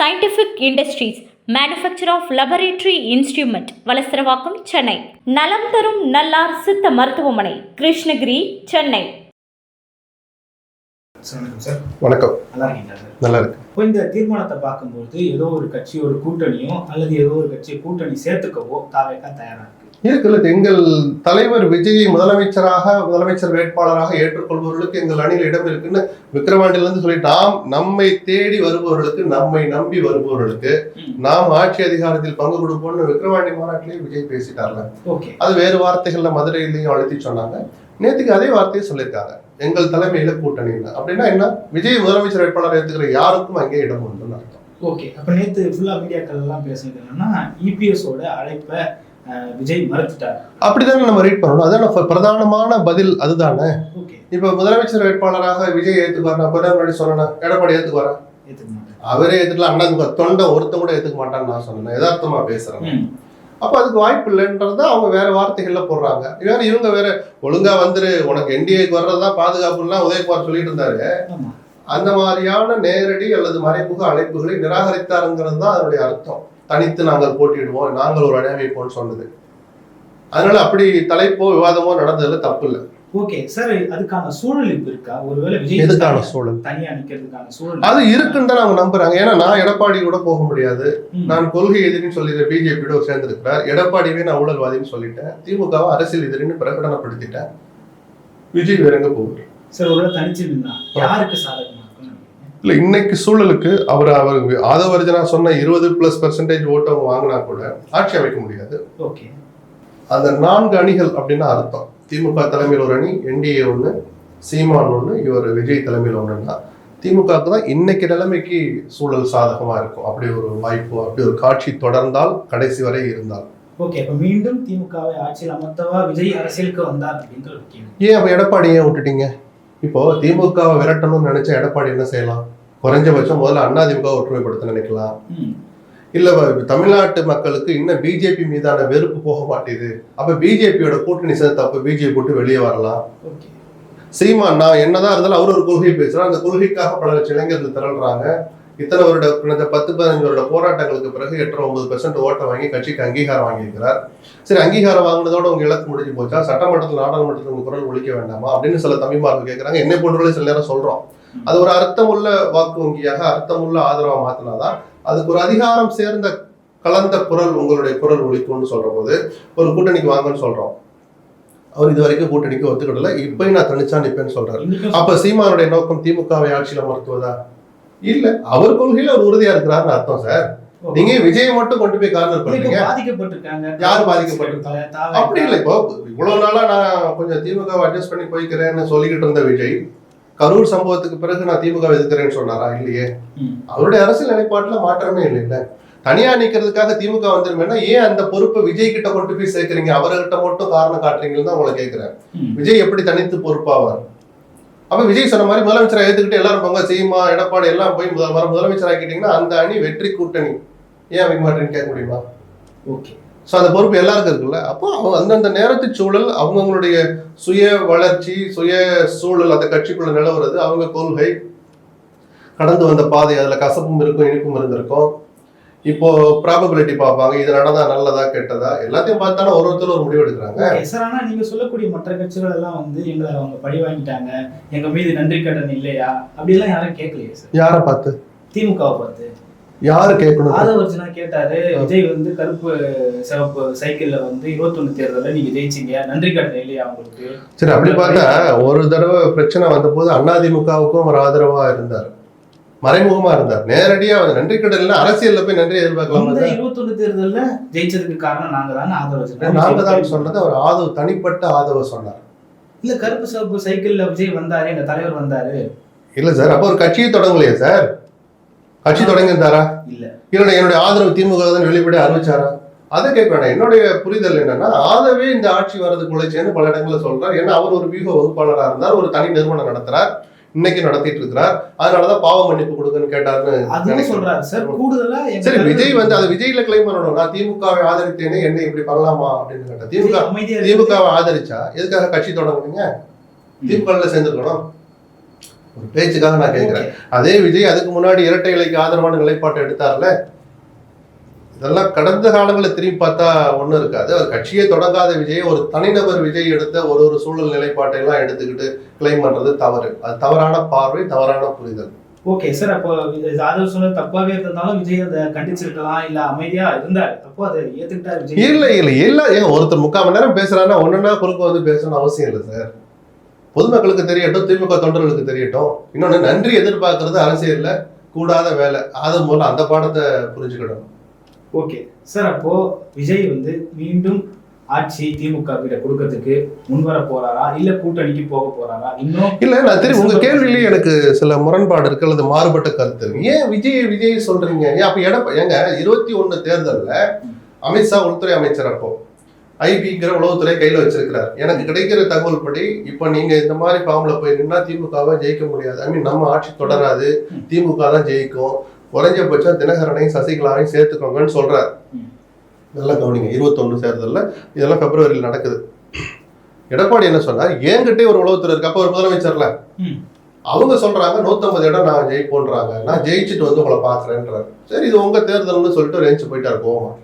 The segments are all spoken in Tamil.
Scientific industries manufacturer of laboratory instrument Valasaravakkam Chennai. நலம் தரும் நல்லார் சித்த மருத்துவமனை கிருஷ்ணகிரி சென்னை. வணக்கம் நல்லா இருக்கீங்களா சார்? நல்லா இருக்கு. இப்போ இந்த தீர்மானத்தை பார்க்கும்போது ஏதோ ஒரு கட்சியோட கூட்டணியோ அல்லது ஏதோ ஒரு கட்சியை கூட்டணி சேர்த்துக்கவோ தாவேக்கா தயாரா? இருக்கு இருக்குல்ல எங்கள் தலைவர் விஜயை முதலமைச்சராக முதலமைச்சர் வேட்பாளராக ஏற்றுக்கொள்பவர்களுக்கு எங்கள் அணியில் இடம் இருக்குன்னு விக்கிரவாண்டில இருந்து சொல்லிட்டு நாம் நம்மை தேடி வருபவர்களுக்கு நம்மை நம்பி வருபவர்களுக்கு. நாம் ஆட்சி அதிகாரத்தில் பங்கு கொடுப்போம்னு விக்கிரவாண்டி மாநாட்டிலேயே விஜய் பேசிட்டார்ல. ஓகே. அது வேறு வார்த்தைகள்ல மதுரையிலையும் அழுத்தி சொன்னாங்க. நேத்துக்கு அதே வார்த்தையை சொல்லியிருக்காங்க. எங்கள் தலைமையில கூட்டணி இல்லை. அப்படின்னா என்ன? விஜய் முதலமைச்சர் வேட்பாளர் ஏத்துக்கிற யாருக்கும் அங்கே இடம் உண்டுன்னு அர்த்தம். ஓகே. அப்ப நேத்து ஃபுல்லா மீடியாக்கள் எல்லாம் பேசுனது என்னன்னா இபிஎஸ் ஓட அழைப்பை விஜய் மறுத்துட்டார். அப்படிதானே நம்ம ரீட் பண்ணணும். அதான் பிரதானமான பதில் அதுதானே? இப்ப முதலமைச்சர் வேட்பாளராக விஜய் ஏத்துக்குவார் நான் கொஞ்ச முன்னாடி சொன்னேன் எடப்பாடி மாட்டேன் அவரே ஏத்துக்கலாம் அண்ணா தொண்டை ஒருத்தன் கூட ஏத்துக்க மாட்டான்னு நான் சொன்னேன் யதார்த்தமா பேசுறேன். அப்ப அதுக்கு வாய்ப்பு இல்லைன்றத அவங்க வேற வார்த்தைகள்ல போடுறாங்க. வேற இவங்க வேற ஒழுங்கா வந்துரு உனக்கு என்டிஏக்கு வர்றதுதான் பாதுகாப்புலாம் உதயகுமார் சொல்லிட்டு இருந்தாரு. அந்த மாதிரியான நேரடி அல்லது மறைமுக அழைப்புகளை நிராகரித்தாருங்கிறது தான் அதனுடைய அர்த்தம். தனித்து நாங்கள் போட்டியிடுவோம் நாங்கள் ஒரு அணி அமைப்போம்னு சொன்னது. அதனால அப்படி தலைப்போ விவாதமோ நடந்ததுல தப்பு இல்லை ஓகே சார் அதுக்கான சூழல் இப்ப இருக்கா? ஒருவேளை விஜய் எதுக்கான சூழல்? தனியா நிக்கிறதுக்கான சூழல் அது இருக்குன்னு தான் அவங்க நம்புறாங்க. ஏன்னா நான் எடப்பாடி கூட போக முடியாது. நான் கொள்கை எதிரின்னு சொல்லிடுறேன் பிஜேபியோட சேர்ந்திருக்கிறார். எடப்பாடியே நான் ஊழல்வாதின்னு சொல்லிட்டேன். திமுகவை அரசியல் எதிரின்னு பிரகடனப்படுத்திட்டேன். விஜய் வேற எங்க போகுது சார் ஒருவேளை தனிச்சு நின்னா யாருக்கு சாதகமா? இல்ல இன்னைக்கு சூழலுக்கு அவர் அவர் ஆதவர்ஜனா சொன்ன இருபது பிளஸ் பெர்சன்டேஜ் ஓட்டு அவங்க வாங்கினா கூட ஆட்சி அமைக்க முடியாது. ஓகே. அந்த நான்கு அணிகள் அப்படின்னா அர்த்தம். திமுக தலைமையில் ஒரு அணி என்டிஏ ஒன்று சீமான் ஒன்று இவர் விஜய் தலைமையில் ஒன்றுன்னா திமுகவுக்கு தான் இன்னைக்கு நிலைமைக்கு சூழல் சாதகமா இருக்கும். அப்படி ஒரு வாய்ப்பு அப்படி ஒரு காட்சி தொடர்ந்தால் கடைசி வரை இருந்தால். ஓகே அப்ப மீண்டும் திமுகவை ஆட்சியில் அமர்த்தவா விஜய் அரசியலுக்கு வந்தார் அப்படின்ற ஏன் அப்ப எடப்பாடி ஏன் விட்டுட்டீங்க? இப்போ திமுகவை விரட்டணும்னு நினைச்ச எடப்பாடி என்ன செய்யலாம்? குறைஞ்சபட்சம் முதல்ல அண்ணா திமுக ஒற்றுமைப்படுத்த நினைக்கலாம். இல்ல தமிழ்நாட்டு மக்களுக்கு இன்னும் பிஜேபி மீதான வெறுப்பு போக மாட்டேது. அப்ப பிஜேபியோட கூட்டணி சேர்த்து அப்ப பிஜேபி போட்டு வெளியே வரலாம். சீமான் நான் என்னதான் இருந்தாலும் அவர் ஒரு கொள்கை பேசுறார். அந்த கொள்கைக்காக பல இளைஞர்கள் திரள்றாங்க. இத்தனை வருட இந்த பத்து பதினஞ்சு வருட போராட்டங்களுக்கு பிறகு எட்டரை ஒன்பது பெர்சென்ட் ஓட்டை வாங்கி கட்சிக்கு அங்கீகாரம் வாங்கியிருக்கிறார். சரி அங்கீகாரம் வாங்கினதோட உங்க இலக்கு முடிஞ்சு போச்சா? சட்டமன்றத்தில் நாடாளுமன்றத்தில் உங்க குரல் ஒழிக்க வேண்டாமா? அப்படின்னு சில தமிழ்மார்கள் கேட்கறாங்க என்னை போன்றவர்களே சில நேரம் சொல்றோம். அது ஒரு அர்த்தமுள்ள வாக்கு வங்கியாக அர்த்தமுள்ள ஆதரவா மாத்தினாதான் அதுக்கு ஒரு அதிகாரம் சேர்ந்த கலந்த குரல் உங்களுடைய குரல் ஒழிக்கும்னு சொல்ற போது ஒரு கூட்டணிக்கு வாங்கன்னு சொல்றோம். அவர் இது வரைக்கும் கூட்டணிக்கு ஒத்துக்கிடல. இப்பயும் நான் தனிச்சா நிப்பேன்னு சொல்றாரு. அப்ப சீமானுடைய நோக்கம் திமுகவை ஆட்சியில மறுத்துவதா இல்ல அவர் கொள்கையில அவர் உறுதியா இருக்கிறாருன்னு அர்த்தம் சார். நீங்க விஜயை மட்டும் கொண்டு போய் கார்னர் பண்றீங்க. பாதிக்கப்பட்டிருக்காங்க. யார் பாதிக்கப்பட்டிருக்காங்க? அப்படி இல்லை இப்போ இவ்வளவு நாளா நான் கொஞ்சம் திமுக அட்ஜஸ்ட் பண்ணி போய்க்கிறேன்னு சொல்லிக்கிட்டு இருந்த விஜய் கரூர் சம்பவத்துக்கு பிறகு நான் திமுக எதிர்க்கிறேன்னு சொன்னாரா? இல்லையே. அவருடைய அரசியல் நிலைப்பாட்டுல மாற்றமே இல்லை இல்ல. தனியா நிக்கிறதுக்காக திமுக வந்துருமேனா ஏன் அந்த பொறுப்பை விஜய் கிட்ட கொண்டு போய் சேர்க்கறீங்க? அவர்கிட்ட மட்டும் காரணம் காட்டுறீங்கன்னு தான் உங்களை கேட்கிறேன். விஜய் எப்படி தனித்து பொறுப்பாவார்? அப்ப விஜய் சொன்ன மாதிரி முதலமைச்சரை ஏத்துக்கிட்டு எல்லாரும் போங்க சீமா எடப்பாடி எல்லாம் போய் முதல் வர முதலமைச்சர் ஆக்கிட்டீங்கன்னா அந்த அணி வெற்றி கூட்டணி. ஏன் அமைக்க மாட்டேன்னு கேட்க முடியுமா? ஓகே. ஸோ அந்த பொறுப்பு எல்லாருக்கும் இருக்குல்ல. அப்போ அவங்க அந்தந்த நேரத்து சூழல் அவங்கவுங்களுடைய சுய வளர்ச்சி சுய சூழல் அந்த கட்சிக்குள்ள நிலவுறது அவங்க கொள்கை கடந்து வந்த பாதை அதுல கசப்பும் இருக்கும் இனிப்பும் இருந்திருக்கும். இப்போ ப்ராபபிலிட்டி பார்ப்பாங்க. இது நடந்தா நல்லதா கெட்டதா? எல்லாத்தையும் பார்த்தாலும் ஒரு ஒருத்தர் ஒரு முடிவு எடுக்கிறாங்க. சார் ஆனா நீங்க சொல்லக்கூடிய மற்ற கட்சிகள் எல்லாம் வந்து எங்களை அவங்க பழி வாங்கிட்டாங்க. எங்க மீது நன்றி கடன் இல்லையா? அப்படி எல்லாம் யாரும் கேட்கலையே சார் யாரை பார்த்து? திமுகவை பார்த்து. யாரு கேட்கணும்? ஆதவர்ஜனா கேட்டாரு. விஜய் வந்து கருப்பு சிவப்பு சைக்கிள்ல வந்து இருபத்தொன்னு தேர்தல்ல நீங்க ஜெயிச்சீங்க. நன்றி கடன் இல்லையா உங்களுக்கு? சரி அப்படி பார்த்தா ஒரு தடவை பிரச்சனை வந்தபோது அதிமுகவுக்கும் அவர் ஆதரவா இருந்தார். மறைமுகமா இருந்தார். நேரடியா அவர் நன்றி கடல்ல அரசியல்ல போய் நன்றி எதிர்பார்க்கலாம் இருபத்தொன்னு தேர்தல்ல ஜெயிச்சதுக்கு காரணம் நாங்க தான் நாங்க தான் ஆதரவு சொன்னது அவர் ஆதவ தனிப்பட்ட ஆதவ சொன்னார். இல்ல கருப்பு சிவப்பு சைக்கிள்ல விஜய் வந்தாரு எங்க தலைவர் வந்தாரு. இல்ல சார் அப்போ ஒரு கட்சியை தொடங்கலையே சார்? கட்சி தொடங்கியிருந்தாரா? இல்ல. இல்ல என்னுடைய ஆதரவு திமுக தான் வெளிப்படையா அறிவிச்சாரா? அதை கேட்க என்னுடைய புரிதல் என்னன்னா ஆதவே இந்த ஆட்சி வர்றதுக்கு உழைச்சேன்னு பல இடங்கள்ல சொல்றார். ஏன்னா அவர் ஒரு வியூக வகுப்பாளரா இருந்தார் ஒரு தனி நிறுவனம் நடத்துறார். இன்னைக்கு நடத்திட்டு இருக்கிறார். அதனாலதான் பாவ மன்னிப்பு கொடுங்கன்னு கேட்டாருன்னு. சொல்றாரு சார். கூடுதலா சரி விஜய் வந்து அது விஜய்ல கிளைம் பண்ணணும். நான் திமுகவை ஆதரித்தேனே என்ன இப்படி பண்ணலாமா அப்படின்னு கேட்டேன் திமுக. திமுகவை ஆதரிச்சா எதுக்காக கட்சி தொடங்குனீங்க திமுக சேர்ந்துருக்கணும். ஒரு பேச்சுக்காக நான் கேட்கிறேன். அதே விஜய் அதுக்கு முன்னாடி இரட்டை இலைக்கு ஆதரவான நிலைப்பாட்டை எடுத்தார்ல இதெல்லாம் கடந்த காலங்களில் திரும்பி பார்த்தா ஒன்றும் இருக்காது. அவர் கட்சியே தொடங்காத விஜய் ஒரு தனிநபர் விஜய் எடுத்த ஒரு ஒரு சூழல் நிலைப்பாட்டை எல்லாம் எடுத்துக்கிட்டு கிளைம் பண்றது தவறு. அது தவறான பார்வை தவறான புரிதல். ஓகே சார் அப்போ ஜாதவ் சொன்னது தப்பாவே இருந்தாலும் விஜய் அதை கண்டிச்சிருக்கலாம் இல்ல அமைதியா இருந்தார். அப்போ அதை ஏத்துக்கிட்டார் விஜய். இல்ல இல்ல இல்ல ஏங்க ஒருத்தர் முக்கால் மணி நேரம் பேசுறாருன்னா ஒண்ணுன்னா குறுக்க வந்து பேசணும்னு அவசியம் இல்லை சார். பொதுமக்களுக்கு தெரியட்டும் திமுக தொண்டர்களுக்கு தெரியட்டும். இன்னொன்னு நன்றி எதிர்பார்க்கறது அரசியல்ல கூடாத வேலை. அது மூலம் அந்த பாடத்தை புரிஞ்சுக்கிடணும். ஓகே. சார் அப்போ விஜய் வந்து மீண்டும் ஆட்சி திமுக கிட்ட கொடுக்கறதுக்கு முன்வர போறாரா? இல்ல கூட்டணிக்கு போக போறாரா? இன்னும் இல்ல நான் தெரியும். உங்க கேள்வியிலேயே எனக்கு சில முரண்பாடு இருக்கு. அல்லது மாறுபட்ட கருத்து இருக்கு ஏன் விஜய் விஜய் சொல்றீங்க? ஏன் அப்ப எடப்ப ஏங்க இருபத்தி ஒண்ணு தேர்தல்ல அமித்ஷா உள்துறை அமைச்சர் அப்போ. ஐபிங்கிற உளவுத்துறை கையில வச்சிருக்கிறார். எனக்கு கிடைக்கிற தகவல் படி இப்ப நீங்க இந்த மாதிரி ஃபார்ம்ல போய் நின்னா திமுகவை ஜெயிக்க முடியாது. ஐ மீன் நம்ம ஆட்சி தொடராது. திமுக தான் ஜெயிக்கும். குறைஞ்சபட்சம் தினகரனையும் சசிகலாவையும் சேர்த்துக்கோங்கன்னு சொல்றாரு. நல்லா கவனிங்க இருபத்தொன்னு தேர்தல்ல இதெல்லாம் பிப்ரவரியில் நடக்குது. எடப்பாடி என்ன சொன்னார்? என்கிட்டே ஒரு உளவுத்துறை இருக்கு அப்போ ஒரு முதலமைச்சர்ல. அவங்க சொல்றாங்க நூத்தம்பது இடம் நான் ஜெயிப்போன்றாங்க நான் ஜெயிச்சுட்டு வந்து உங்களை பாக்குறேன்றாரு சரி இது உங்க தேர்தல்னு சொல்லிட்டு ரேஞ்சு போயிட்டாரு போவோம்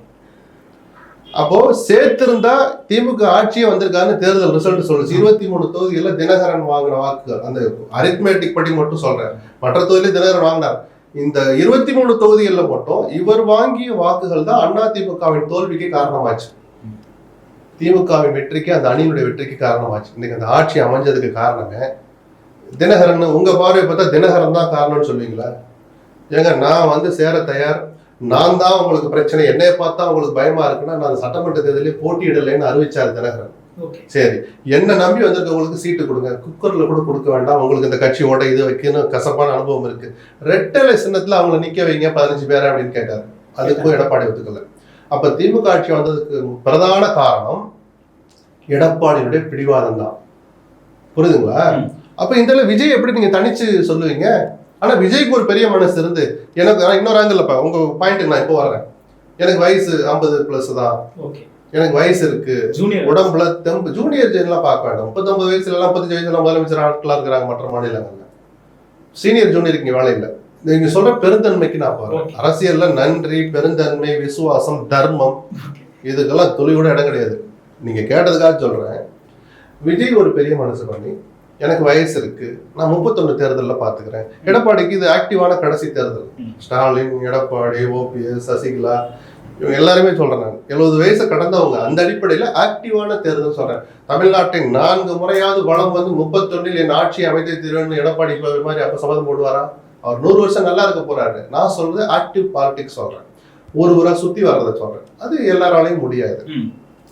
அப்போ சேர்த்திருந்தா திமுக ஆட்சியே வந்திருக்கான்னு தேர்தல் ரிசல்ட் சொல்லுச்சு. இருபத்தி மூணு தொகுதியில தினகரன் வாங்கின வாக்குகள் அந்த அரித்மேட்டிக் படி மட்டும் சொல்றேன். மற்ற தொகுதியில தினகரன் வாங்கினார். இந்த இருபத்தி மூணு தொகுதிகளில் மட்டும் இவர் வாங்கிய வாக்குகள் தான் அதிமுகவின் தோல்விக்கு காரணமாச்சு. திமுகவின் வெற்றிக்கு அந்த அணியினுடைய வெற்றிக்கு காரணமாச்சு. இன்னைக்கு அந்த ஆட்சி அமைஞ்சதுக்கு காரணமே தினகரன். உங்க பார்வை பார்த்தா தினகரன் தான் காரணம்னு சொல்லுவீங்களா ஏங்க நான் வந்து சேர தயார். நான் தான் உங்களுக்கு பிரச்சனை. என்னைய பார்த்தா உங்களுக்கு பயமா இருக்குன்னா நான் சட்டமன்ற தேர்தலே போட்டியிடலைன்னு அறிவிச்சார் தினகரன். சரி. என்ன நம்பி வந்திருக்கவங்களுக்கு சீட்டு கொடுங்க. குக்கர்ல கூட கொடுக்க வேண்டாம். உங்களுக்கு இந்த கட்சியோட இது வைக்கணும் கசப்பான அனுபவம் இருக்கு. ரெட்டலை சின்னத்துல அவங்களை நிக்க வைங்க பதினஞ்சு பேரை அப்படின்னு கேட்டாரு. அதுக்கும் எடப்பாடி ஒத்துக்கல. அப்ப திமுக ஆட்சி வந்ததுக்கு பிரதான காரணம் எடப்பாடியினுடைய பிடிவாதம் தான். புரியுதுங்களா. அப்ப இந்த விஜய் எப்படி நீங்க தனிச்சு சொல்லுவீங்க? ஆனா விஜய்க்கு ஒரு பெரிய மனசு இருந்து எனக்கு இன்னொரு ஆங்கிள் உங்க பாயிண்ட்டுக்கு நான் இப்போ வர்றேன். எனக்கு வயசு ஐம்பது பிளஸ் தான். ஓகே எனக்கு வயசு இருக்கு. ஜூனியர் உடம்புல தெம்பு ஜூனியர் ஜெயிலாம் பார்க்க வேண்டாம். முப்பத்தொன்பது வயசுல எல்லாம் முப்பத்தஞ்சு வயசுல முதலமைச்சர் ஆட்களா இருக்கிறாங்க மற்ற மாநிலங்கள்ல. சீனியர் ஜூனியருக்கு இங்க வேலை இல்லை. நீங்க சொல்ற பெருந்தன்மைக்கு நான் பாருங்க. அரசியல்ல நன்றி பெருந்தன்மை விசுவாசம் தர்மம் இதுக்கெல்லாம் துளி கூட இடம் கிடையாது. நீங்க கேட்டதுக்காக சொல்றேன். விஜய் ஒரு பெரிய மனசு பண்ணி எனக்கு வயசு இருக்கு. நான் முப்பத்தொன்னு தேர்தல்ல பாத்துக்கிறேன் எடப்பாடிக்கு இது ஆக்டிவான கடைசி தேர்தல். ஸ்டாலின் எடப்பாடி ஓபிஎஸ் சசிகலா இவங்க எல்லாருமே சொல்றேன் நான். எழுபது வயசு கடந்தவங்க அந்த அடிப்படையில ஆக்டிவான தேர்தல் சொல்றேன். தமிழ்நாட்டின் நான்கு முறையாவது வளம் வந்து முப்பத்தொன்னில் என் ஆட்சி அமைத்து தீருன்னு எடப்பாடி மாதிரி அப்ப சபதம் போடுவாரா? அவர் நூறு வருஷம் நல்லா இருக்க போறாரு. நான் சொல்றது ஆக்டிவ் பாலிடிக்ஸ் சொல்றேன். ஒரு ஊரா சுத்தி வர்றதை சொல்றேன். அது எல்லாராலையும் முடியாது.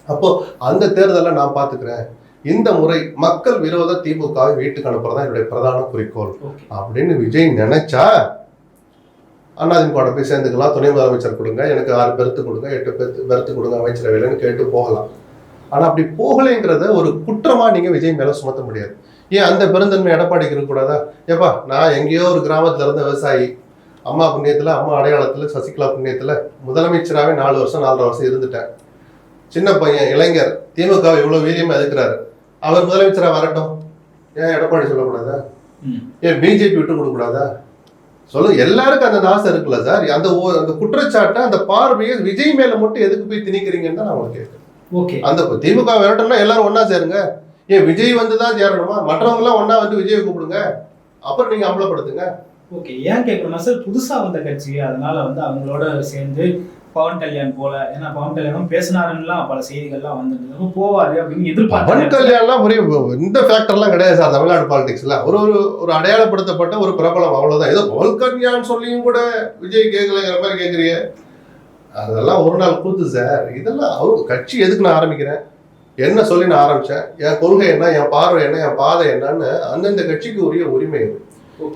அப்போ அந்த தேர்தலை நான் பாத்துக்கிறேன் இந்த முறை மக்கள் விரோத திமுகவை வீட்டுக்கு அனுப்புறதா என்னுடைய பிரதான குறிக்கோள். அப்படின்னு விஜய் நினைச்சா அதிமுக போய் சேர்ந்துக்கலாம். துணை முதலமைச்சர் கொடுங்க. எனக்கு ஆறு பெருத்து கொடுங்க. எட்டு பெருத்து பெருத்து கொடுங்க. அமைச்சரவையிலன்னு கேட்டு போகலாம். ஆனா அப்படி போகலைங்கிறத ஒரு குற்றமா நீங்க விஜய் மேல சுமத்த முடியாது. ஏன் அந்த பெருந்தன்மை எடப்பாடிக்கு இருக்கக்கூடாதா? ஏப்பா நான் எங்கேயோ ஒரு கிராமத்துல இருந்த விவசாயி. அம்மா புண்ணியத்துல அம்மா அடையாளத்துல சசிகலா புண்ணியத்துல முதலமைச்சராகவே நாலு வருஷம் நாலரை வருஷம் இருந்துட்டேன். சின்ன பையன் இளைஞர். திமுக வை இவ்வளவு வீரியமா எதுக்குறாரு? அவர் முதலமைச்சரா வரட்டும். ஏன் எடப்பாடி சொல்லக்கூடாதா. ஏன் பிஜேபி விட்டு கொடுக்க சொல்லுங்க எல்லாருக்கும் அந்த ஆசை இருக்குல்ல சார்? அந்த அந்த குற்றச்சாட்டை அந்த பார்வையை விஜய் மேல மட்டும் எதுக்கு போய் திணிக்கிறீங்கன்னு தான் நான் உங்களுக்கு கேட்கிறேன் ஓகே. அந்த திமுக விரட்டணும்னா எல்லாரும் ஒண்ணா சேருங்க. ஏன் விஜய் வந்து தான் சேரணுமா? மற்றவங்க எல்லாம் ஒண்ணா வந்து விஜயை கூப்பிடுங்க. அப்புறம் நீங்க அம்பலப்படுத்துங்க. ஓகே ஏன் கேட்கணும்னா சார் புதுசா வந்த கட்சி அதனால வந்து அவங்களோட சேர்ந்து பவன் கல்யாண் போல ஏன்னா பவன் கல்யாணம் பேசினாருலாம் பல செய்திகள்லாம் வந்துருந்தது. போவாரு அப்படின்னு பவன் கல்யாண்லாம் ஒரு இந்த ஃபேக்டர்லாம் கிடையாது சார் தமிழ்நாடு பாலிடிக்ஸ்ல ஒரு ஒரு ஒரு அடையாளப்படுத்தப்பட்ட ஒரு பிரபலம் அவ்வளவுதான். ஏதோ பவன் கல்யாண் சொல்லியும் கூட விஜய் கேட்கலங்கிற மாதிரி கேட்குறீங்க அதெல்லாம் ஒரு நாள் கூத்து சார். இதெல்லாம் அவங்க கட்சி எதுக்கு நான் ஆரம்பிக்கிறேன்? என்ன சொல்லி நான் ஆரம்பிச்சேன்? என் கொள்கை என்ன? என் பார்வை என்ன? என் பாதை என்னன்னு அந்தந்த கட்சிக்கு உரிய உரிமை இது.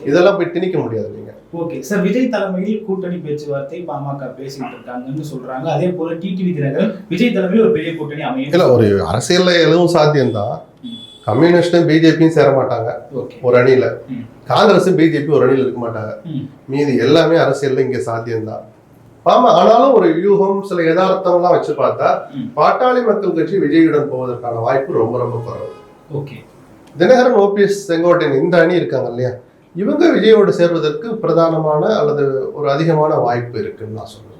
இதெல்லாம் போய் திணிக்க முடியாது நீங்க. ஓகே சார் விஜய் தலைமையில் கூட்டணி பேச்சுவார்த்தை பாமக பேசிட்டு இருக்காங்கன்னு சொல்றாங்க. அதே போல டிடிவி தினகரன் விஜய் தலைமையில் ஒரு பெரிய கூட்டணி இல்ல அமையும் ஒரு அரசியல்ல எதுவும் சாத்தியம்தான். கம்யூனிஸ்டும் பிஜேபியும் சேர மாட்டாங்க. ஓகே ஒரு அணியில. காங்கிரஸும் பிஜேபி ஒரு அணியில இருக்க மாட்டாங்க. மீதி எல்லாமே அரசியல்ல இங்க சாத்தியம்தான் ஆமா ஆனாலும் ஒரு வியூகம் சில யதார்த்தம்லாம் வச்சு பார்த்தா. பாட்டாளி மக்கள் கட்சி விஜயுடன் போவதற்கான வாய்ப்பு ரொம்ப ரொம்ப குறைவு. ஓகே தினகரன் ஓபிஎஸ் செங்கோட்டையன் இந்த அணி இருக்காங்க இல்லையா? இவங்க விஜயோடு சேர்வதற்கு பிரதானமான அல்லது ஒரு அதிகமான வாய்ப்பு இருக்குன்னு நான் சொல்லுவேன்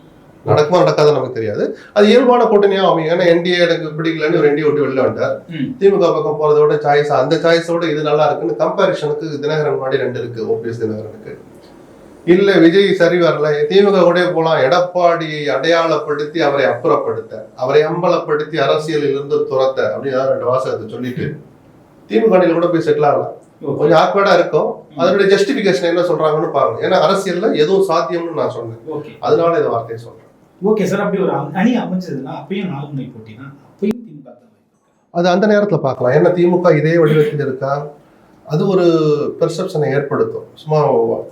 நடக்குமா நடக்காத நமக்கு தெரியாது. அது இயல்பான கூட்டணியா அமையும். ஏன்னா என்டிஏ எனக்கு பிடிக்கலன்னு ஒரு என்டிஏ விட்டு வெளில வந்தார் ம். திமுக பக்கம் போறதோட சாய்ஸ் அந்த சாய்ஸோட இது நல்லா இருக்குன்னு கம்பாரிஷனுக்கு தினகரன் முன்னாடி ரெண்டு இருக்கு ஓபிஎஸ் தினகரனுக்கு. இல்ல விஜய் சரி வரல. திமுக கூட போலாம். எடப்பாடியை அடையாளப்படுத்தி அவரை அப்புறப்படுத்த அவரை அம்பலப்படுத்தி அரசியலில் இருந்து துரத்த அப்படின்னு ரெண்டு வாசகத்தை சொல்லிட்டு திமுக கூட போய் செட்டில் ஆகலாம். கொஞ்சம் ஆக்வர்டா இருக்கும். அதனுடைய ஜஸ்டிபிகேஷன் என்ன சொல்றாங்கன்னு பாருங்க. ஏன்னா அரசியல்ல எதுவும் சாத்தியம்னு நான் சொன்னேன். அதனால இந்த வார்த்தையை சொல்றேன். ஓகே சார் அப்படி ஒரு அணி அமைஞ்சதுன்னா அப்பயும் நாலு முனை போட்டி தான் அப்பயும் திமுக. அது அந்த நேரத்துல பார்க்கலாம். ஏன்னா திமுக இதே வடிவத்தில் இருக்கா? அது ஒரு பெர்செப்ஷனை ஏற்படுத்தும். சும்மா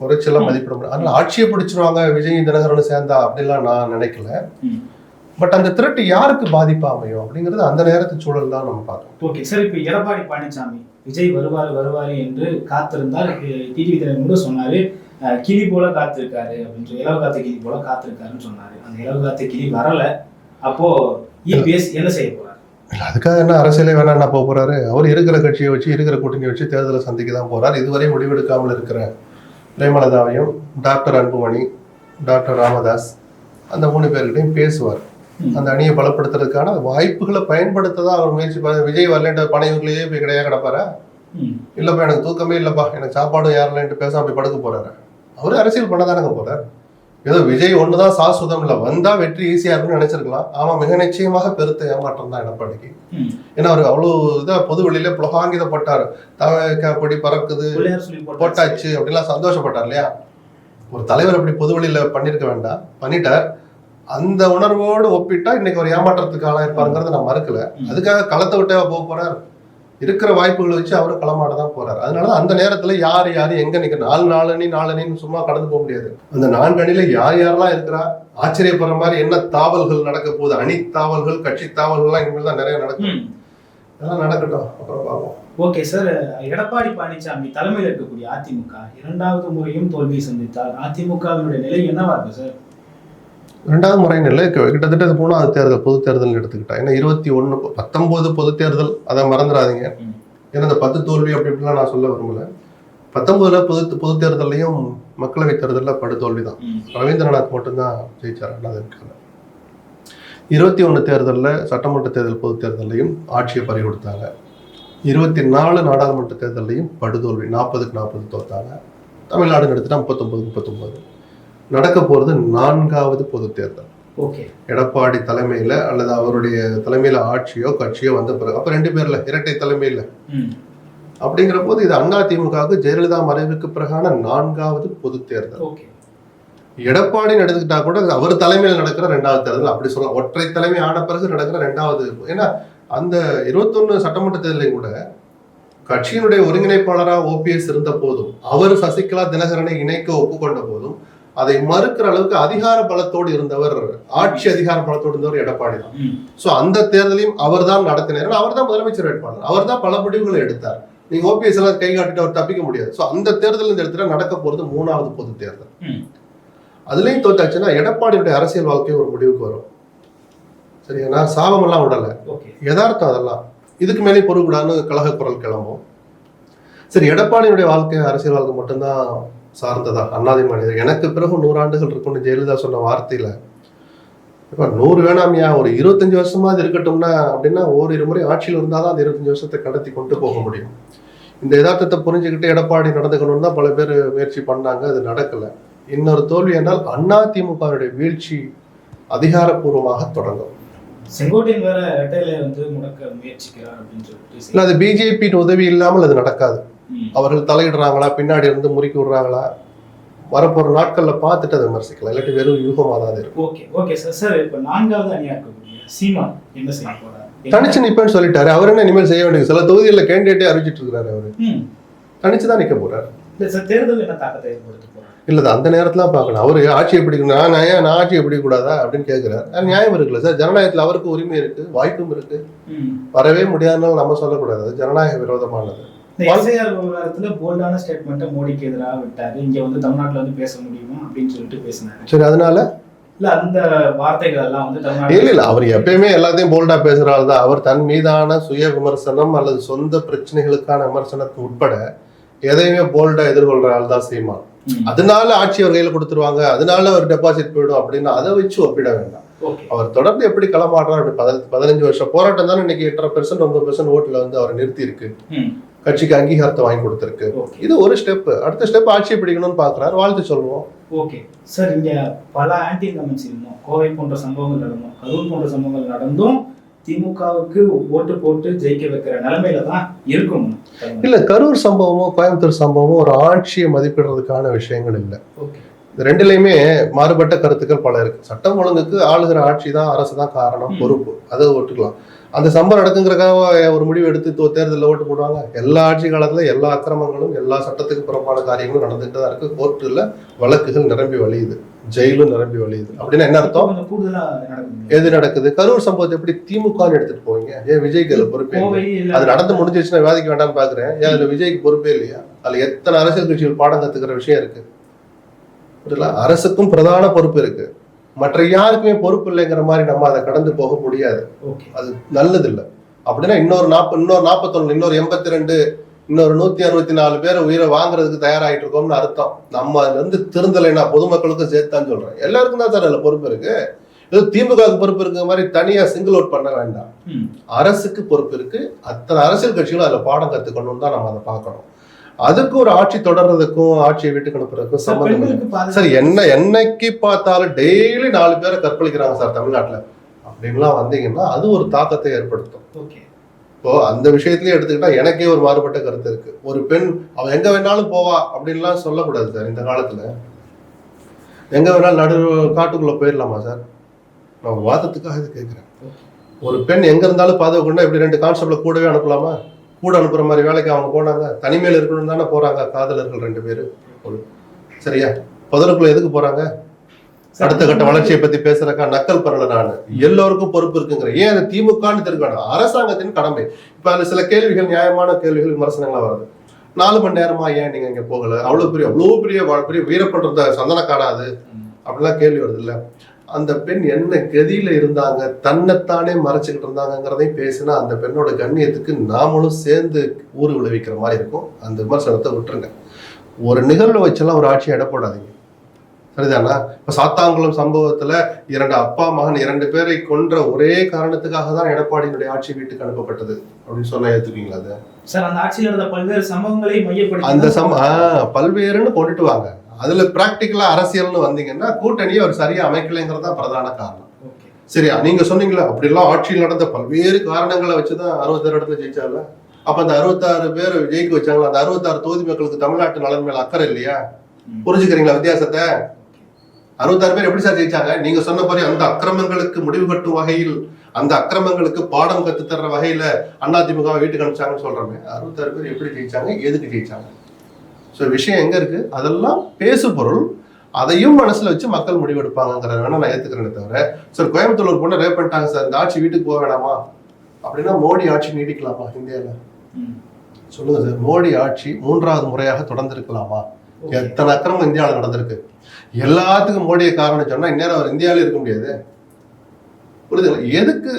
குறைச்செல்லாம் மதிப்பிட முடியும் அதனால ஆட்சியை பிடிச்சிருவாங்க விஜய் தினகரன் சேர்ந்தா அப்படிலாம் நான் நினைக்கல. பட் அந்த திரட்டு யாருக்கு பாதிப்பா அமையும் அப்படிங்கிறது அந்த நேரத்து சூழல் தான் நம்ம பார்க்கணும். ஓகே சார் இப்போ எடப்பாடி பழனிசாமி விஜய் வருவார் வருவார் என்று காத்திருந்தார். டிடிவி தினகரன் கூட சொன்னாரு கிளி போல காத்திருக்காரு அப்படின்னு இலவு காத்த கிளி போல காத்திருக்காருன்னு சொன்னாரு. அந்த இலவு காத்த கிளி வரல. அப்போ இபிஎஸ் என்ன செய்ய போறாரு? அதுக்காக என்ன அரசியலே வேணாம் என்ன போக போறாரு. அவர் இருக்கிற கட்சியை வச்சு இருக்கிற கூட்டணியை வச்சு தேர்தலை சந்திக்க தான் போறார். இதுவரை முடிவெடுக்காமல் இருக்கிற பிரேமலதாவையும் டாக்டர் அன்புமணி டாக்டர் ராமதாஸ் அந்த மூணு பேர்கிட்டையும் பேசுவார். அந்த அணியை பலப்படுத்துறதுக்கான வாய்ப்புகளை பயன்படுத்த தான் அவர் முயற்சி பண்ண விஜய் வரலன்ற பனையூர்லயே போய் கிடையா கிடப்பாரா. இல்லப்பா எனக்கு தூக்கமே இல்லப்பா. எனக்கு சாப்பாடும் யாரில்லன்ட்டு பேசாம போய் படுக்க போறாரு. அவரு அரசியல் பண்ணதானங்க போறார். ஏதோ விஜய் ஒண்ணுதான் சாஸ்வதம் இல்ல. வந்தா வெற்றி ஈஸியா இருக்குன்னு நினைச்சிருக்கலாம். ஆமா மிக நிச்சயமாக பெருத்த ஏமாற்றம் தான் எடப்பாடிக்கு. ஏன்னா அவர் அவ்வளவு இதா பொது வெளியில புலகாங்கிதப்பட்டார். தவ கொடி பறக்குது போட்டாச்சு. அப்படிலாம் சந்தோஷப்பட்டார் இல்லையா? ஒரு தலைவர் அப்படி பொது வெளியில பண்ணிருக்க வேண்டாம். பண்ணிட்டார். அந்த உணர்வோடு ஒப்பிட்டா இன்னைக்கு ஒரு ஏமாற்றத்துக்கு ஆளாயிருப்பாருங்கிறத நான் மறுக்கல. அதுக்காக களத்தை விட்டே போக போறார். இருக்கிற வாய்ப்புகளை வச்சு அவரும் களமாட தான் போறாரு. அதனால அந்த நேரத்துல யார் யார் எங்க நிக்க நாலு நாலணி நாலணின்னு சும்மா கடந்து போக முடியாது. அந்த நான்கு அணியில யார் யாரெல்லாம் இருக்கிறா? ஆச்சரியப்படுற மாதிரி என்ன தாவல்கள் நடக்க போகுது? அணி தாவல்கள் கட்சி தாவல்கள்லாம் இனிமேல் தான் நிறைய நடக்கும். ம். அதெல்லாம் நடக்கட்டும். அப்புறம் பார்ப்போம். Okay sir. எடப்பாடி பழனிசாமி தலைமையில் இருக்கக்கூடிய அதிமுக இரண்டாவது முறையும் தோல்வியை சந்தித்தார். அதிமுகவினுடைய நிலை என்னவா இருக்கு சார்? ரெண்டாவது முறை இல்லை கிட்டத்தட்ட இது மூணாவது தேர்தல் பொது தேர்தல் எடுத்துக்கிட்டா. ஏன்னா இருபத்தி ஒன்று பத்தொம்போது பொது தேர்தல் அதை மறந்துடாதீங்க. ஏன்னா இந்த பத்து தோல்வி அப்படி இப்படிலாம் நான் சொல்ல விரும்பல. பத்தொன்பதுல பொது பொது தேர்தல்லையும் மக்களவை தேர்தலில் படுதோல்வி தான். ம். ரவீந்திரநாத் மட்டும்தான் ஜெயிச்சார்? அண்ணாதிமுக இருபத்தி ஒன்று தேர்தலில் சட்டமன்ற தேர்தல் பொது தேர்தலையும் ஆட்சியை பறி கொடுத்தாங்க இருபத்தி நாலு நாடாளுமன்ற தேர்தலையும் படுதோல்வி நாற்பதுக்கு நாற்பது தோத்தாங்க. தமிழ்நாடு எடுத்துட்டா முப்பத்தொம்பது முப்பத்தொம்பது நடக்க போகிறது நான்காவது பொது தேர்தல். ஓகே. எடப்பாடி தலைமையில் அல்லது அவருடைய தலைமையில் ஆட்சியோ கட்சியோ வந்த பிறகு அப்போ ரெண்டு பேர்ல இரட்டை தலைமையில். அப்படிங்கிற போது இது அண்ணா திமுகவுக்கு ஜெயலலிதா மறைவுக்கு பிறகான நான்காவது பொது தேர்தல். எடப்பாடின்னு எடுத்துக்கிட்டா கூட அவர் தலைமையில் நடக்கிற ரெண்டாவது தேர்தல். அப்படி சொல்லலாம் ஒற்றை தலைமை ஆன பிறகு நடக்கிற ரெண்டாவது ஏன்னா அந்த இருபத்தொன்னு சட்டமன்ற தேர்தலையும் கூட கட்சியினுடைய ஒருங்கிணைப்பாளராக ஓபிஎஸ் இருந்த போதும் அவர் சசிகலா தினகரனை இணைக்க ஒப்புக்கொண்ட போதும் அதை மறுக்கிற அளவுக்கு அதிகார பலத்தோடு இருந்தவர் ஆட்சி அதிகார பலத்தோடு இருந்தவர் எடப்பாடி தான். சோ அந்த தேர்தலையும் அவர் தான் நடத்தினார். அவர் தான் முதலமைச்சர் வேட்பாளர். அவர் தான் பல முடிவுகளை எடுத்தார். நீங்க ஓபிஎஸ் எல்லாம் கை காட்டிட்டு அவர் தப்பிக்க முடியாது. சோ அந்த தேர்தல் இந்த இடத்துல நடக்க போறது மூணாவது பொது தேர்தல். அதுலயும் தோத்தாச்சுன்னா எடப்பாடியுடைய அரசியல் வாழ்க்கை ஒரு முடிவுக்கு வரும். சரியா நான் சாபமெல்லாம் விடல யதார்த்தம் அதெல்லாம். இதுக்கு மேலே பொறுக்கூடாதுன்னு கழக குரல் கிளம்பும். சரி எடப்பாடியுடைய வாழ்க்கை அரசியல் வாழ்க்கை மட்டும்தான் சார்ந்ததா? அண்ணாதி மனிதர். எனக்கு பிறகு நூறாண்டுகள் இருக்கும்னு ஜெயலலிதா சொன்ன வார்த்தையில இப்ப நூறு வேணாமியா? ஒரு இருபத்தஞ்சு வருஷமா அது இருக்கட்டும்னா அப்படின்னா ஓரிரு முறை ஆட்சியில் இருந்தாதான் அந்த இருபத்தஞ்சு வருஷத்தை கடத்தி கொண்டு போக முடியும். இந்த யதார்த்தத்தை புரிஞ்சுக்கிட்டு எடப்பாடி நடந்துக்கணும்னு தான் பல பேர் முயற்சி பண்ணாங்க. அது நடக்கல. இன்னொரு தோல்வி என்றால் அண்ணா திமுகவுடைய வீழ்ச்சி அதிகாரப்பூர்வமாக தொடங்கும். செங்கோட்டையன் வேற இரட்டையில வந்து முடக்க முயற்சிக்கிறார் அப்படின்னு சொல்லிட்டு இல்ல அது பிஜேபியின் உதவி இல்லாமல் அது நடக்காது. அவர்கள் தலையிடுறாங்களா பின்னாடி இருந்து முறுக்கி விடுறாங்களா? வரப்போற நாட்கள்ல பார்த்துட்டு அதை விமர்சிக்கலாம். இல்லாட்டி வெறும் யூகமா தான் இருக்கும். ஓகே ஓகே சார் சார் இப்போ நான்காவது அணியா இருக்கக்கூடிய சீமான் என்ன செய்ய போறார்? தனிச்சு நிப்பேன்னு சொல்லிட்டாரு. அவர் என்ன இனிமேல் செய்ய வேண்டியது? சில தொகுதிகளில் கேண்டிடேட்டே அறிவிச்சிட்டு இருக்காரு அவரு. தனிச்சு தான் நிக்க போறாரு. தேர்தல் என்ன தாக்கத்தை ஏற்படுத்த போறார்? இல்ல அந்த நேரத்துல பார்க்கணும். அவரு ஆட்சியை பிடிக்கணும் நான் ஏன் நான் ஆட்சியை பிடிக்கக்கூடாதா அப்படின்னு கேட்கிறாரு அது நியாயம் இருக்குல்ல சார் ஜனநாயகத்துல அவருக்கு உரிமை இருக்கு வாய்ப்பும் இருக்கு. வரவே முடியாதுன்னு நம்ம சொல்லக்கூடாது. ஜனநாயக விரோதமானது. எஸ்ஐஆர் விவகாரத்துல போல்டான ஸ்டேட்மெண்ட்டை மோடிக்கு எதிராக விட்டாரு? இங்க வந்து தமிழ்நாட்டுல வந்து பேச முடியுமா அப்படின்னு சொல்லிட்டு பேசினாரு. சரி அதனால? இல்ல அந்த வார்த்தைகள் எல்லாம் வந்து இல்ல அவர் எப்பயுமே எல்லாத்தையும் போல்டா பேசுற ஆள் தான். அவர் தன் மீதான சுய விமர்சனம் அல்லது சொந்த பிரச்சனைகளுக்கான விமர்சனத்துக்கு உட்பட எதையுமே போல்டா எதிர்கொள்ற ஆள் தான் சீமான். அதனால ஆட்சி அவர் கையில கொடுத்துருவாங்க. அதனால ஒரு டெபாசிட் போயிடும் அப்படின்னு அதை வச்சு ஒப்பிட வேண்டாம். அவர் தொடர்ந்து எப்படி களமாடுறார்? அப்படி பத- பதினஞ்சு வருஷம் போராட்டம் தானே இன்னைக்கு எட்டரை பெர்சென்ட் ஒன்பது பெர்சென்ட் ஓட்டுல வந்து அவரை நிறுத்தி இருக்கு. கட்சிக்கு அங்கீகாரத்தை வாங்கி கொடுத்திருக்கு. இது ஒரு ஸ்டெப் அடுத்த ஸ்டெப் ஆட்சியை பிடிக்கணும்னு பாக்குறாரு. வாழ்த்து சொல்லுவோம். ஓகே. சார் இங்க பல ஆன்டி இன்கமெண்ட்ஸ் இருந்தோம். கோவை போன்ற சம்பவங்கள் நடந்தும். கரூர் போன்ற சம்பவங்கள் நடந்தும் திமுகவுக்கு ஓட்டு போட்டு ஜெயிக்க வைக்கிற நிலைமையில தான் இருக்கும் இல்ல கரூர் சம்பவமும் கோயம்புத்தூர் சம்பவமும் ஒரு ஆட்சியை மதிப்பிடுறதுக்கான விஷயங்கள் இல்லை. ஓகே. இந்த ரெண்டுலயுமே மாறுபட்ட கருத்துக்கள் பல இருக்கு. சட்டம் ஒழுங்குக்கு ஆளுகிற ஆட்சி தான் அரசு தான் காரணம். பொறுப்பு. அதை ஒட்டுக்கலாம் அந்த சம்பவம் நடக்குங்கிறக்காக ஒரு முடிவு எடுத்து தேர்தல்ல ஓட்டு போடுவாங்க. எல்லா ஆட்சி காலத்துல எல்லா அக்கிரமங்களும் எல்லா சட்டத்துக்கு புறம்பான காரியங்களும் நடந்துட்டு தான் இருக்கு. கோர்ட்டுல வழக்குகள் நிரம்பி வழியுது. ஜெயிலும் நிரம்பி வழியுது. அப்படின்னா என்ன அர்த்தம்? எது நடக்குது? கரூர் சம்பவத்தை எப்படி திமுகன்னு எடுத்துட்டு போவீங்க? ஏன் விஜய்க்கு அதுல பொறுப்பே அது நடந்து முடிஞ்சிருச்சுன்னா விவாதிக்க வேண்டாம்னு பாக்குறேன். ஏன் அதுல விஜய்க்கு பொறுப்பே இல்லையா? அதுல எத்தனை அரசியல் கட்சிகள் பாடம் கத்துக்கிற விஷயம் இருக்கு. புரியல அரசுக்கும் பிரதான பொறுப்பு இருக்கு. மற்ற யாருக்குமே பொறுப்பு இல்லைங்கிற மாதிரி நம்ம அதை கடந்து போக முடியாது. அது நல்லது இல்லை அப்படின்னா இன்னொரு நாற்பது இன்னொரு நாற்பத்தொன்னு இன்னொரு எண்பத்தி ரெண்டு இன்னொரு நூத்தி அறுபத்தி நாலு பேர் உயிரை வாங்குறதுக்கு தயாராகிட்டு இருக்கோம்னு அர்த்தம். நம்ம அதுல இருந்து திருந்தலைன்னா பொதுமக்களுக்கும் சேர்த்தான்னு சொல்றேன். எல்லாருக்கும் தான் சார் அதுல பொறுப்பு இருக்கு. இது திமுகவுக்கு பொறுப்பு இருக்கிற மாதிரி தனியா சிங்கிள் அவுட் பண்ண வேண்டாம். அரசுக்கு பொறுப்பு இருக்கு. அத்தனை அரசியல் கட்சிகளும் அதுல பாடம் கத்துக்கணும்னு தான் நம்ம அதை பார்க்கணும். அதுக்கு ஒரு ஆட்சி தொடர்றதுக்கும் ஆட்சியை வீட்டுக்கு அனுப்புறதுக்கும் பாதுகாப்பு சார் என்ன என்னைக்கு பார்த்தாலும் டெய்லி நாலு பேரை கற்பழிக்கிறாங்க சார் தமிழ்நாட்டுல. அப்படின்லாம் வந்தீங்கன்னா அது ஒரு தாக்கத்தை ஏற்படுத்தும். ஓகே. இப்போ அந்த விஷயத்திலேயே எடுத்துக்கிட்டா எனக்கே ஒரு மாறுபட்ட கருத்து இருக்கு. ஒரு பெண் அவ எங்க வேணாலும் போவா அப்படின்லாம் சொல்லக்கூடாது சார் இந்த காலத்துல. எங்க வேணாலும் நடு காட்டுக்குள்ள போயிடலாமா சார்? நான் வாதத்துக்காக இது கேட்கிறேன் ஒரு பெண் எங்க இருந்தாலும் பாதுகாக்கணும்னா இப்படி ரெண்டு கான்ஸ்டபிள கூடவே அனுப்பலாமா? கூட அனுப்புற மாதிரி வேலைக்கு அவங்க போனாங்க. தனிமையில இருக்கணும் தானே போறாங்க. காதலர்கள் ரெண்டு பேரு. சரியா? புதருக்குள்ள எதுக்கு போறாங்க? அடுத்த கட்ட வளர்ச்சியை பத்தி பேசுறக்கா நக்கல் பண்ணல நான். எல்லோருக்கும் பொறுப்பு இருக்குங்கிற. ஏன் அது திமுகன்னு தெரிவிக்கணும் அரசாங்கத்தின் கடமை. இப்ப அதுல சில கேள்விகள் நியாயமான கேள்விகள் விமர்சனங்களா வருது. நாலு மணி நேரமா ஏன் நீங்க இங்க போகல? அவ்வளவு பெரிய அவ்வளவு பெரிய பெரிய வீரப்படுறத சந்தனக்காடா அது? ம். அப்படிலாம் கேள்வி வருது இல்ல. அந்த பெண் என்ன கதியில இருந்தாங்க தன்னைத்தானே மறைச்சுக்கிட்டு இருந்தாங்கிறதையும் பேசினா அந்த பெண்ணோட கண்ணியத்துக்கு நாமளும் சேர்ந்து ஊறு விளைவிக்கிற மாதிரி இருக்கும். அந்த விமர்சனத்தை விட்டுருங்க. ஒரு நிகழ்வை வச்செல்லாம் ஒரு ஆட்சி எடை போடாதீங்க சரிதானா? இப்ப சாத்தாங்குளம் சம்பவத்துல இரண்டு அப்பா மகன் இரண்டு பேரை கொன்ற ஒரே காரணத்துக்காக தான் எடப்பாடியினுடைய ஆட்சி வீட்டுக்கு அனுப்பப்பட்டது. அப்படின்னு சொன்னா ஏத்துக்கீங்களா அது? சார் அந்த ஆட்சியில் நடந்த பல்வேறு சம்பவங்களை மையப்படுத்தி அந்த சம பல்வேறுன்னு கொண்டுட்டு வாங்க. அதுல பிராக்டிக்கலா அரசியல்னு வந்தீங்கன்னா கூட்டணியை அவர் சரியா அமைக்கலைங்கிறது தான் பிரதான காரணம். சரியா? நீங்க சொன்னீங்களா அப்படிலாம் ஆட்சியில் நடந்த பல்வேறு காரணங்களை வச்சுதான் அறுபத்தாறு இடத்துல ஜெயிச்சால அப்ப அந்த அறுபத்தாறு பேர் ஜெயிக்க வச்சாங்களா? அந்த அறுபத்தாறு தொகுதி மக்களுக்கு தமிழ்நாட்டு நலன் மேல அக்கறை இல்லையா. புரிஞ்சுக்கிறீங்களா வித்தியாசத்தை? அறுபத்தாறு பேர் எப்படி சார் ஜெயிச்சாங்க? நீங்க சொன்ன மாதிரி அந்த அக்கிரமங்களுக்கு முடிவு கட்டும் வகையில் அந்த அக்கிரமங்களுக்கு பாடம் கத்து தர்ற வகையில அதிமுக வீட்டுக்கு அனுப்பிச்சாங்கன்னு சொல்றோமே. அறுபத்தாறு பேர் எப்படி ஜெயிச்சாங்க? எதுக்கு ஜெயிச்சாங்க? ஸோ விஷயம் எங்க இருக்கு? அதெல்லாம் பேசு பொருள். அதையும் மனசுல வச்சு மக்கள் முடிவெடுப்பாங்கிறத வேணா நான் ஏத்துக்கிறேனே தவிர சார் கோயம்புத்தூர் ஒரு பொண்ணை ரேப் பண்ணிட்டாங்க சார் இந்த ஆட்சி வீட்டுக்கு போக வேணாமா? அப்படின்னா மோடி ஆட்சி நீடிக்கலாமா இந்தியாவில். சொல்லுங்க சார் மோடி ஆட்சி மூன்றாவது முறையாக தொடர்ந்து இருக்கலாமா ஓகே. எத்தனை அக்கிரமம் இந்தியாவில் நடந்திருக்கு? எல்லாத்துக்கும் மோடியை காரணம் சொன்னா இந்நேரம் அவர் இந்தியாவிலே இருக்க முடியாது? புரியுதுங்களா? எதுக்கு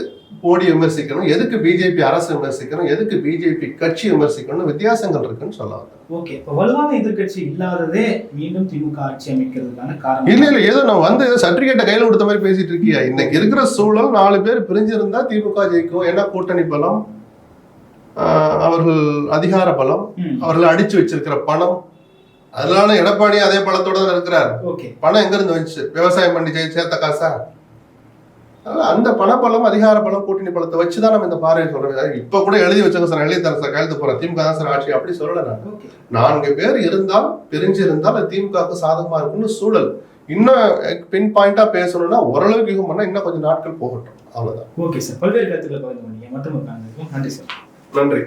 மோடி விமர்சிக்கணும் எதுக்கு பிஜேபி அரசு விமர்சிக்கணும் எதுக்கு பிஜேபி கட்சி விமர்சிக்கணும் வித்தியாசங்கள் இருக்குன்னு சொல்ல. ஓகே இப்ப வலுவான எதிர்க்கட்சி இல்லாததே மீண்டும் திமுக ஆட்சி அமைக்கிறதுக்கான காரணம். இல்ல இல்ல ஏதோ நான் வந்து சர்டிபிகேட்டை கையில கொடுத்த மாதிரி பேசிட்டு இருக்கியா? இன்னைக்கு இருக்கிற சூழல் நாலு பேர் பிரிஞ்சிருந்தா திமுக ஜெயிக்கும். ஏன்னா கூட்டணி பலம் அவர்கள் அதிகார பலம். அவர்கள் அடிச்சு வச்சிருக்கிற பணம். அதனால எடப்பாடி அதே பலத்தோட தான் இருக்கிறார். ஓகே. பணம் எங்க இருந்து வந்துச்சு? விவசாயம் பண்ணி சேர்த்த காசா? அதனால அந்த பணபலம் அதிகார பலம் கூட்டணி பலத்தை வச்சுதான் நம்ம இந்த பார்வையை சொல்றோம். இப்ப கூட எழுதி வச்சுங்க சார் எழுதி தரேன் சார் கையெழுத்து போறேன் திமுக தான் சார் ஆட்சி. அப்படி சொல்லல நான். நான்கு பேர் இருந்தால் பிரிஞ்சு இருந்தால் அது திமுகவுக்கு சாதகமா இருக்கும்னு சூழல். இன்னும் பின் பாயிண்டா பேசணும்னா ஓரளவுக்கு யூகம் பண்ணா இன்னும் கொஞ்சம் நாட்கள் போகட்டும். அவ்வளவுதான். Okay sir. பல்வேறு கருத்துக்களை பகிர்ந்து நன்றி சார். நன்றி.